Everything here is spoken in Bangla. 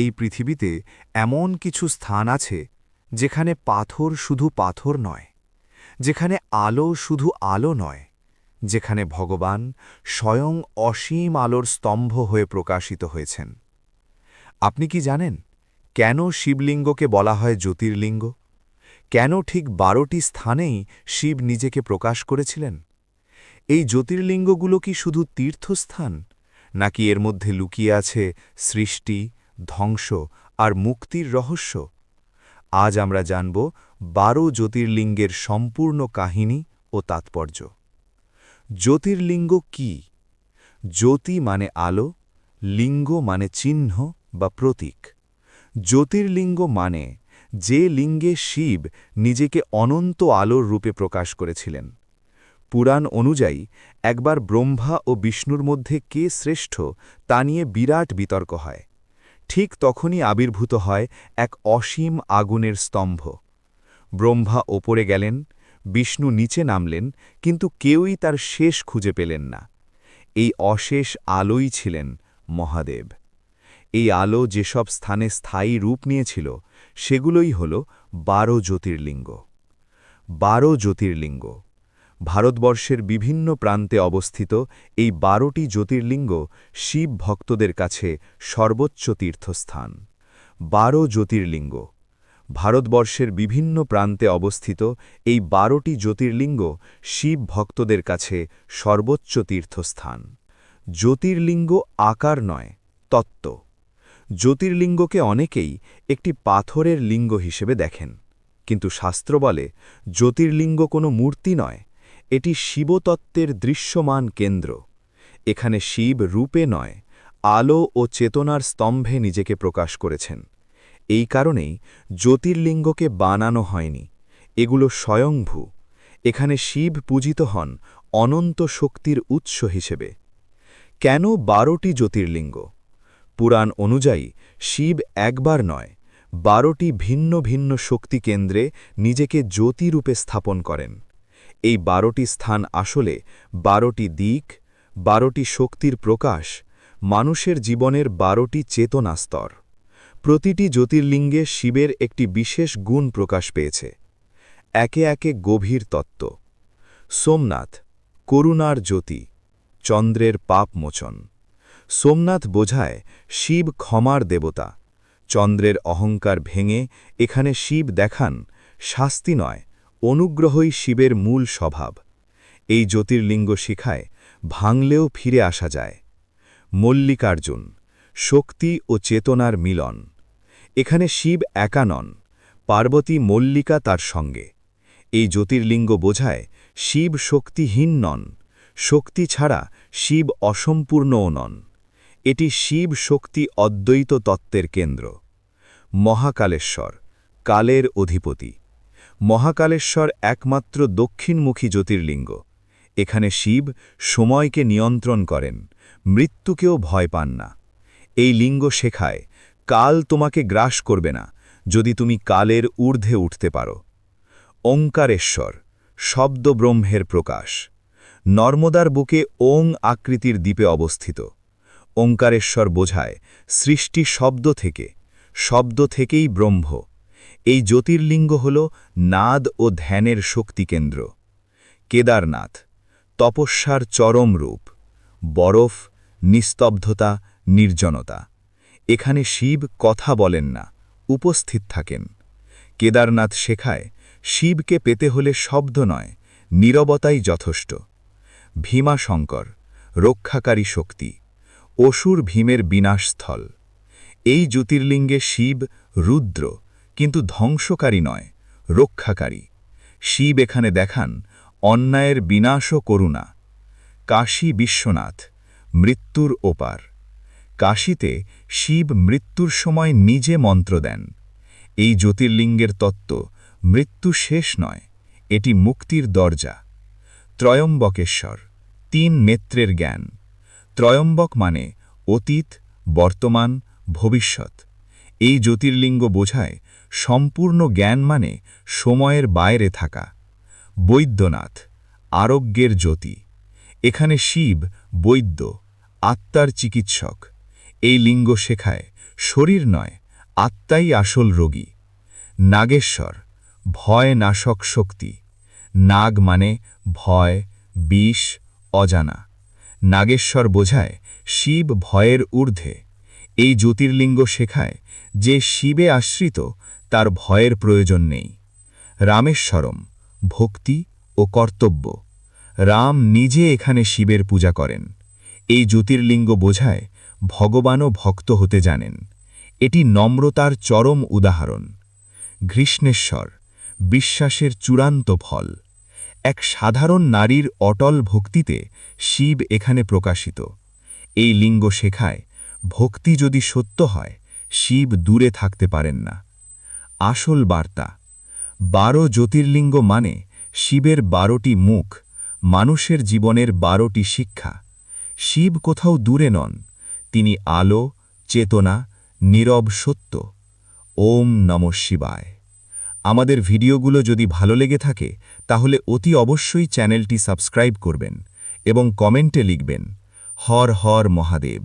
এই পৃথিবীতে এমন কিছু স্থান আছে যেখানে পাথর শুধু পাথর নয়, যেখানে আলো শুধু আলো নয়, যেখানে ভগবান স্বয়ং অসীম আলোর স্তম্ভ হয়ে প্রকাশিত হয়েছেন। আপনি কি জানেন কেন শিবলিঙ্গকে বলা হয় জ্যোতির্লিঙ্গ? কেন ঠিক বারোটি স্থানেই শিব নিজেকে প্রকাশ করেছিলেন? এই জ্যোতির্লিঙ্গগুলো কি শুধু তীর্থস্থান, নাকি এর মধ্যে লুকিয়ে আছে সৃষ্টি ধ্বংস আর মুক্তির রহস্য। আজ আমরা জানব বারো জ্যোতির্লিঙ্গের সম্পূর্ণ কাহিনী ও তাৎপর্য। জ্যোতির্লিঙ্গ কি? জ্যোতি মানে আলো, লিঙ্গ মানে চিহ্ন বা প্রতীক। জ্যোতির্লিঙ্গ মানে যে লিঙ্গে শিব নিজেকে অনন্ত আলোর রূপে প্রকাশ করেছিলেন। পুরাণ অনুযায়ী একবার ব্রহ্মা ও বিষ্ণুর মধ্যে কে শ্রেষ্ঠ তা নিয়ে বিরাট বিতর্ক হয়। ঠিক তখনই আবির্ভূত হয় এক অসীম আগুনের স্তম্ভ। ব্রহ্মা ওপরে গেলেন, বিষ্ণু নিচে নামলেন, কিন্তু কেউই তার শেষ খুঁজে পেলেন না। এই অশেষ আলোই ছিলেন মহাদেব। এই আলো যেসব স্থানে স্থায়ী রূপ নিয়েছিল, সেগুলোই হল বারো জ্যোতির্লিঙ্গ। বারো জ্যোতির্লিঙ্গ। ভারতবর্ষের বিভিন্ন প্রান্তে অবস্থিত এই বারোটি জ্যোতির্লিঙ্গ শিব ভক্তদের কাছে সর্বোচ্চ তীর্থস্থান। বারো জ্যোতির্লিঙ্গ। ভারতবর্ষের বিভিন্ন প্রান্তে অবস্থিত এই বারোটি জ্যোতির্লিঙ্গ শিব ভক্তদের কাছে সর্বোচ্চ তীর্থস্থান। জ্যোতির্লিঙ্গ আকার নয়, তত্ত্ব। জ্যোতির্লিঙ্গকে অনেকেই একটি পাথরের লিঙ্গ হিসেবে দেখেন। কিন্তু শাস্ত্র বলে জ্যোতির্লিঙ্গ কোনো মূর্তি নয় এটি শিবতত্ত্বের দৃশ্যমান কেন্দ্র। এখানে শিব রূপে নয়, আলো ও চেতনার স্তম্ভে নিজেকে প্রকাশ করেছেন। এই কারণেই জ্যোতির্লিঙ্গকে বানানো হয়নি, এগুলো স্বয়ংভূ। এখানে শিব পূজিত হন অনন্ত শক্তির উৎস হিসেবে। কেন বারোটি জ্যোতির্লিঙ্গ? পুরাণ অনুযায়ী শিব একবার নয়, বারোটি ভিন্ন ভিন্ন শক্তি কেন্দ্রে নিজেকে জ্যোতিরূপে স্থাপন করেন। এই বারোটি স্থান আসলে বারোটি দিক, বারোটি শক্তির প্রকাশ, মানুষের জীবনের বারোটি চেতনা স্তর। প্রতিটি জ্যোতির্লিঙ্গে শিবের একটি বিশেষ গুণ প্রকাশ পেয়েছে। একে একে গভীর তত্ত্ব। সোমনাথ, করুণার জ্যোতি, চন্দ্রের পাপ মোচন। সোমনাথ বোঝায়, শিব ক্ষমার দেবতা। চন্দ্রের অহংকার ভেঙে এখানে শিব দেখান শাস্তি নয় অনুগ্রহই শিবের মূল স্বভাব। এই জ্যোতির্লিঙ্গ শিখায়, ভাঙলেও ফিরে আসা যায়। মল্লিকার্জুন, শক্তি ও চেতনার মিলন। এখানে শিব একা নন, পার্বতী মল্লিকা তার সঙ্গে। এই জ্যোতির্লিঙ্গ বোঝায়, শিব শক্তিহীন নন, শক্তি ছাড়া শিব অসম্পূর্ণও নন। এটি শিব শক্তি অদ্বৈত তত্ত্বের কেন্দ্র। মহাকালেশ্বর, কালের অধিপতি। মহাকালেশ্বর একমাত্র দক্ষিণমুখী জ্যোতির্লিঙ্গ। এখানে শিব সময়কে নিয়ন্ত্রণ করেন, মৃত্যুকেও ভয় পান না। এই লিঙ্গ শেখায়, কাল তোমাকে গ্রাস করবে না, যদি তুমি কালের ঊর্ধ্বে উঠতে পারো। ওঙ্কারেশ্বর শব্দ ব্রহ্মের প্রকাশ। নর্মদার বুকে ওং আকৃতির দ্বীপে অবস্থিত। ওঙ্কারেশ্বর বোঝায়, সৃষ্টি শব্দ থেকে, শব্দ থেকেই ব্রহ্ম। এই জ্যোতির্লিঙ্গ হল নাদ ও ধ্যানের শক্তিকেন্দ্র কেদারনাথ, তপস্যার চরম রূপ। বরফ, নিস্তব্ধতা, নির্জনতা। এখানে শিব কথা বলেন না, উপস্থিত থাকেন। কেদারনাথ শেখায়, শিবকে পেতে হলে শব্দ নয়, নীরবতাই যথেষ্ট। ভীমাশঙ্কর, রক্ষাকারী শক্তি। অসুর ভীমের বিনাশস্থল। এই জ্যোতির্লিঙ্গে শিব, রুদ্র কিন্তু ধ্বংসকারী নয়, রক্ষাকারী। শিব এখানে দেখান, অন্যায়ের বিনাশ করুণা। কাশী বিশ্বনাথ, মৃত্যুর ওপার। কাশীতে শিব মৃত্যুর সময় নিজে মন্ত্র দেন। এই জ্যোতির্লিঙ্গের তত্ত্ব, মৃত্যু শেষ নয়, এটি মুক্তির দরজা। ত্রয়ম্বকেশ্বর, তিন নেত্রের জ্ঞান। ত্রয়ম্বক মানে অতীত, বর্তমান, ভবিষ্যৎ। এই জ্যোতির্লিঙ্গ বোঝায় সম্পূর্ণ জ্ঞান মানে সময়ের বাইরে থাকা। বৈদ্যনাথ, আরোগ্যের জ্যোতি। এখানে শিব, বৈদ্য, আত্মার চিকিৎসক। এই লিঙ্গ শেখায়, শরীর নয়, আত্মাই আসল রোগী। নাগেশ্বর, ভয় নাশক শক্তি। নাগ মানে ভয়, বিষ, অজানা। নাগেশ্বর বোঝায়, শিব ভয়ের ঊর্ধ্বে। এই জ্যোতির্লিঙ্গ শেখায় যে শিবে আশ্রিত তার ভয়ের প্রয়োজন নেই। রামেশ্বরম, ভক্তি ও কর্তব্য। রাম নিজে এখানে শিবের পূজা করেন। এই জ্যোতির্লিঙ্গ বোঝায় ভগবানও ভক্ত হতে জানেন। এটি নম্রতার চরম উদাহরণ। ঘৃষ্ণেশ্বর, বিশ্বাসের চূড়ান্ত ফল। এক সাধারণ নারীর অটল ভক্তিতে শিব এখানে প্রকাশিত। এই লিঙ্গ শেখায়, ভক্তি যদি সত্য হয়, শিব দূরে থাকতে পারেন না। আসল বার্তা। বারো জ্যোতির্লিঙ্গ মানে শিবের বারোটি মুখ, মানুষের জীবনের বারোটি শিক্ষা। শিব কোথাও দূরে নন, তিনি আলো, চেতনা, নীরব সত্য। ওম নম শিবায়। আমাদের ভিডিওগুলো যদি ভালো লেগে থাকে, তাহলে অতি অবশ্যই চ্যানেলটি সাবস্ক্রাইব করবেন এবং কমেন্টে লিখবেন, হর হর মহাদেব।